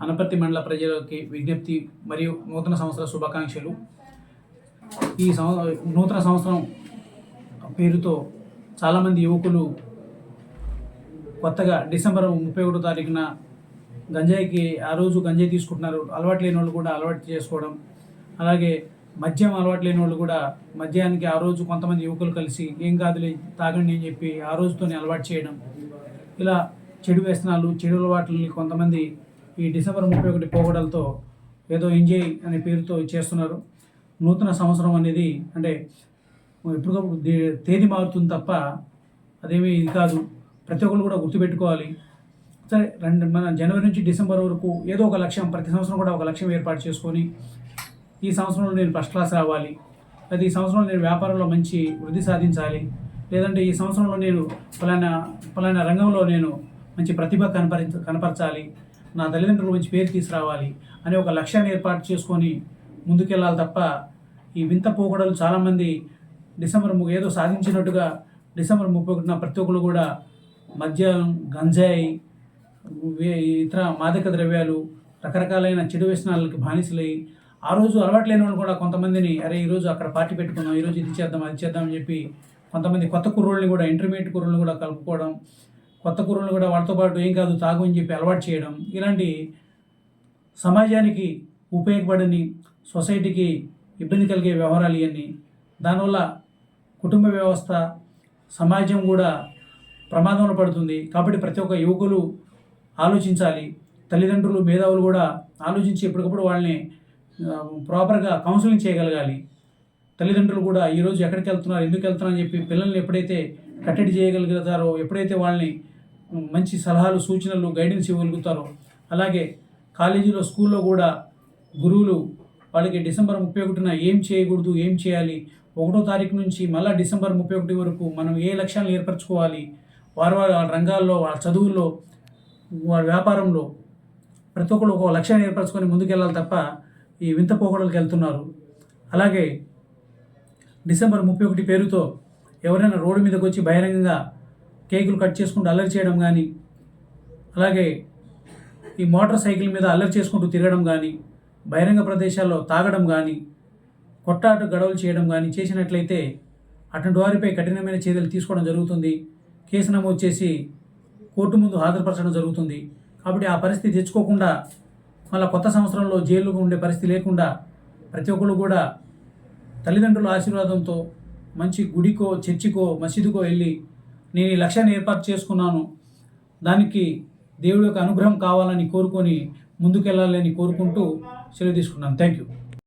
అనపర్తి మండల ప్రజలకి విజ్ఞప్తి మరియు నూతన సంవత్సర శుభాకాంక్షలు. ఈ సంవ నూతన సంవత్సరం పేరుతో చాలామంది యువకులు కొత్తగా డిసెంబర్ ముప్పై ఒకటో తారీఖున గంజాయికి ఆ రోజు గంజాయి తీసుకుంటున్నారు. అలవాటు లేని వాళ్ళు కూడా అలవాటు చేసుకోవడం అలాగే మద్యం అలవాటు లేని వాళ్ళు కూడా మద్యానికి ఆ రోజు కొంతమంది యువకులు కలిసి ఏం కాదులే తాగండి అని చెప్పి ఆ రోజుతోనే అలవాటు చేయడం ఇలా చెడు వ్యసనాలు చెడు అలవాట్లని కొంతమంది ఈ డిసెంబర్ ముప్పై ఒకటి పోగొడలతో ఏదో ఎంజాయ్ అనే పేరుతో చేస్తున్నారు. నూతన సంవత్సరం అనేది అంటే ఎప్పటికప్పుడు తేదీ మారుతుంది తప్ప అదేమీ ఇది కాదు. ప్రతి ఒక్కరు కూడా గుర్తుపెట్టుకోవాలి. సరే రెండు మన జనవరి నుంచి డిసెంబర్ వరకు ఏదో ఒక లక్ష్యం ప్రతి సంవత్సరం కూడా ఒక లక్ష్యం ఏర్పాటు చేసుకొని ఈ సంవత్సరంలో నేను ఫస్ట్ క్లాస్ రావాలి. లేదా ఈ సంవత్సరంలో నేను వ్యాపారంలో మంచి వృద్ధి సాధించాలి. లేదంటే ఈ సంవత్సరంలో నేను ఫలానా ఫలానా రంగంలో నేను మంచి ప్రతిభ కనపరి కనపరచాలి. నా తల్లిదండ్రుల గురించి పేరు తీసుకురావాలి అనే ఒక లక్ష్యాన్ని ఏర్పాటు చేసుకొని ముందుకెళ్ళాలి తప్ప ఈ వింత పోకడలు చాలామంది డిసెంబర్ ముగ్గు ఏదో సాధించినట్టుగా డిసెంబర్ ముప్పై ఒకటిన ప్రతి ఒక్కరు కూడా మద్యం గంజాయి ఇతర మాదక ద్రవ్యాలు రకరకాలైన చెడు వ్యసనాలకి బానిసలై ఆ రోజు అలవాటు లేని వాళ్ళు కూడా కొంతమందిని అరే ఈరోజు అక్కడ పార్టీ పెట్టుకుందాం ఈరోజు ఇది చేద్దాం అది చేద్దాం అని చెప్పి కొంతమంది కొత్త కుర్రోళ్ళని కూడా ఇంటర్మీడియట్ కుర్రోళ్ళని కూడా కలుపుకోవడం కొత్త కూరలు కూడా వాళ్ళతో పాటు ఏం కాదు తాగు అని చెప్పి అలవాటు చేయడం ఇలాంటి సమాజానికి ఉపయోగపడని సొసైటీకి ఇబ్బంది కలిగే వ్యవహారాలు ఇవన్నీ. దానివల్ల కుటుంబ వ్యవస్థ సమాజం కూడా ప్రమాదంలో పడుతుంది. కాబట్టి ప్రతి ఒక్క యువకులు ఆలోచించాలి. తల్లిదండ్రులు మేధావులు కూడా ఆలోచించి ఎప్పటికప్పుడు వాళ్ళని ప్రాపర్గా కౌన్సిలింగ్ చేయగలగాలి. తల్లిదండ్రులు కూడా ఈరోజు ఎక్కడికి వెళ్తున్నారు ఎందుకు వెళ్తున్నారు అని చెప్పి పిల్లల్ని ఎప్పుడైతే కట్టడి చేయగలుగుతారో ఎప్పుడైతే వాళ్ళని మంచి సలహాలు సూచనలు గైడెన్స్ ఇవ్వగలుగుతారు. అలాగే కాలేజీలో స్కూల్లో కూడా గురువులు వాళ్ళకి డిసెంబర్ ముప్పై ఒకటిన ఏం చేయకూడదు ఏం చేయాలి? ఒకటో తారీఖు నుంచి మళ్ళీ డిసెంబర్ ముప్పై ఒకటి వరకు మనం ఏ లక్ష్యాలను ఏర్పరచుకోవాలి? వారు వారి వాళ్ళ రంగాల్లో వాళ్ళ చదువుల్లో వాళ్ళ వ్యాపారంలో ప్రతి ఒక్కరు ఒక లక్ష్యాన్ని ఏర్పరచుకొని ముందుకెళ్ళాలి తప్ప ఈ వింత పోకడలకు వెళ్తున్నారు. అలాగే డిసెంబర్ ముప్పై ఒకటి పేరుతో ఎవరైనా రోడ్డు మీదకి వచ్చి బహిరంగంగా కేకులు కట్ చేసుకుంటూ అల్లరి చేయడం కానీ అలాగే ఈ మోటార్ సైకిల్ మీద అల్లరి చేసుకుంటూ తిరగడం కానీ బహిరంగ ప్రదేశాల్లో తాగడం కానీ కొట్టాట గడవలు చేయడం కానీ చేసినట్లయితే అటువంటి వారిపై కఠినమైన చర్యలు తీసుకోవడం జరుగుతుంది. కేసు నమోదు చేసి కోర్టు ముందు హాజరుపరచడం జరుగుతుంది. కాబట్టి ఆ పరిస్థితి తెచ్చుకోకుండా మళ్ళీ కొత్త సంవత్సరంలో జైలుకు ఉండే పరిస్థితి లేకుండా ప్రతి ఒక్కరు కూడా తల్లిదండ్రుల ఆశీర్వాదంతో మంచి గుడికో చర్చికో మసీదుకో వెళ్ళి నేను ఈ లక్ష్యాన్ని ఏర్పాటు చేసుకున్నాను. దానికి దేవుడి యొక్క అనుగ్రహం కావాలని కోరుకొని ముందుకెళ్ళాలని కోరుకుంటూ సెలవు తీసుకున్నాను. Thank you